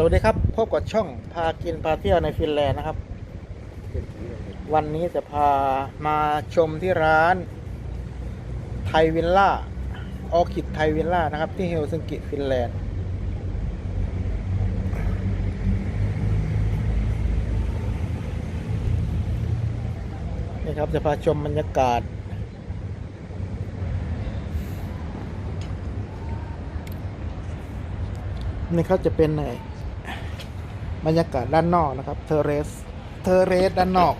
สวัสดีครับ พบกับช่องพากินพาเที่ยวในฟินแลนด์นะครับ วันนี้จะพามาชมที่ร้านไทยวิลล่าออคิดไทยวิลล่านะครับ ที่เฮลซิงกิฟินแลนด์ นี่ครับจะพาชมบรรยากาศนี่เขาจะเป็นไง บรรยากาศด้านนอกนะครับ เทเรส เทเรสด้านนอก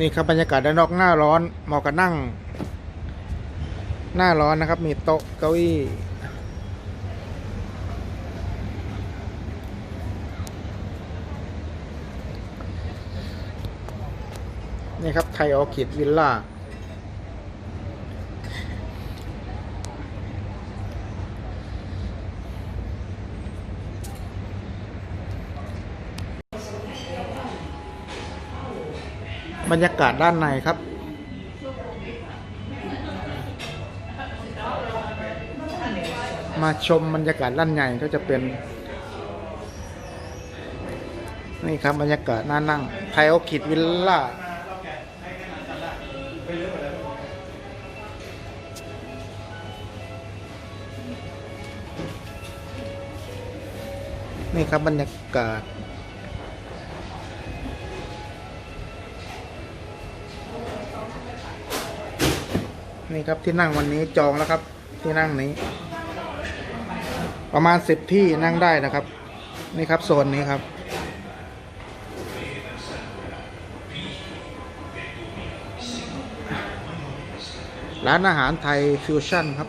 นี่ครับบรรยากาศด้านนอกหน้าร้อนเหมาะกับนั่ง หน้าร้อนนะครับ มีโต๊ะเก้าอี้นี่ครับไทยออคิดวิลล่า บรรยากาศด้านในครับ มาชมบรรยากาศด้านในก็จะเป็น นี่ครับบรรยากาศน่านั่งไทยออคิดวิลล่านี่ครับบรรยากาศ นี่ครับที่นั่งวันนี้จองแล้วครับ ที่นั่งนี้ ประมาณสิบที่นั่งได้นะครับ นี่ครับโซนนี้ครับ ร้านอาหารไทยฟิวชั่นครับ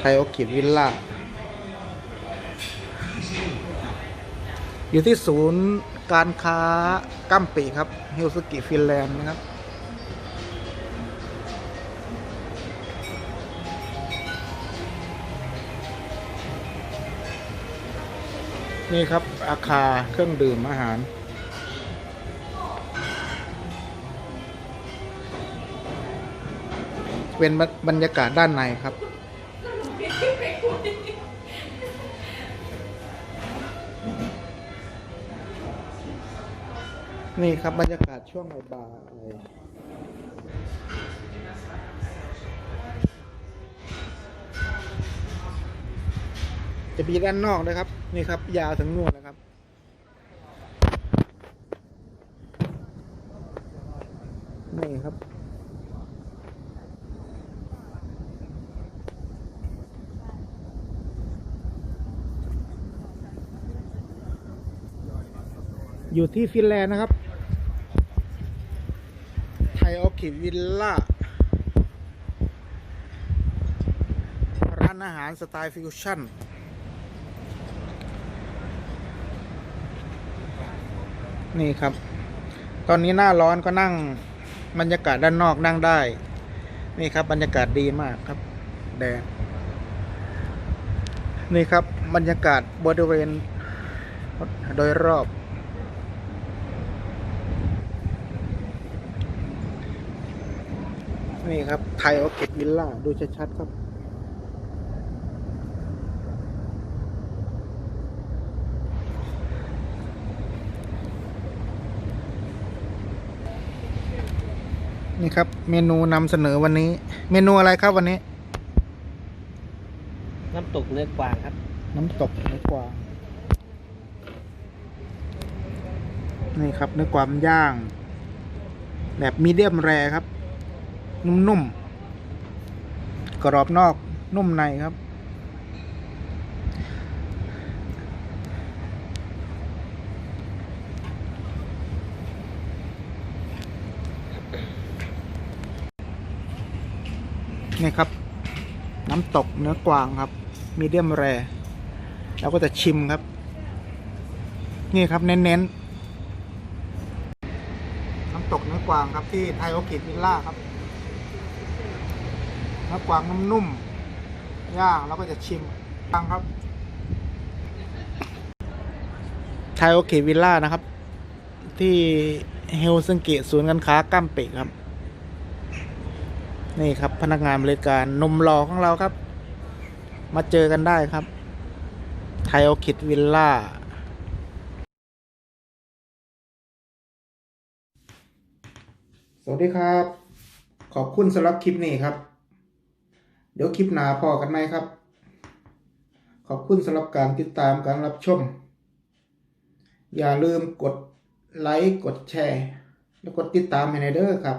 ไทยโอคิวิลล่า อยู่ที่ศูนย์การค้ากัมปีครับ เฮลสกิฟินแลนด์นะครับ นี่ครับ อาคาเครื่องดื่มอาหาร เป็นบรรยากาศด้านในครับ นี่ครับบรรยากาศช่วงบ่าย จะมีด้านนอกนะครับ นี่ครับ ยาวถึงนู่นะครับ นี่ครับอยู่ที่ฟินแลนด์นะครับ ไทยออคิวิลล่า ร้านอาหารสไตล์ฟิวชั่น นี่ครับ ตอนนี้หน้าร้อนก็นั่งบรรยากาศด้านนอกนั่งได้ นี่ครับ บรรยากาศดีมากครับ แดดนี่ครับ บรรยากาศบริเวณโดยรอบ นี่ครับ ไทยออคิดวิลล่า ดูชัดๆครับ นี่ครับ เมนูนำเสนอวันนี้ เมนูอะไรครับวันนี้ น้ำตกเนื้อกวางครับ น้ำตกเนื้อกวาง นี่ครับเนื้อกวางย่าง แบบมีเดียมแรครับ นุ่มๆกรอบนอกนุ่มในครับ นี่ครับ น้ำตกเนื้อกวางครับ มีเดียมแรเราก็จะชิมครับ นี่ครับเน้นๆน้ำตกเนื้อกวางครับที่ไทยโอคิดวิลล่าครับเนื้อกวางนุ่มๆย่างเราก็จะชิมตังครับไทยโอคิดวิลล่านะครับ ที่เฮลซิงกิศูนย์การค้ากัมปิครับ นี่ครับพนักงานบริการนมหล่อของเราครับ มาเจอกันได้ครับ ไทยโอคิดวิลล่า สวัสดีครับ ขอบคุณสำหรับคลิปนี้ครับ เดี๋ยวคลิปหนาพอกันไหมครับ ขอบคุณสำหรับการติดตามการรับชม อย่าลืมกดไลค์กดแชร์ แล้วกดติดตามให้ในเด้อครับ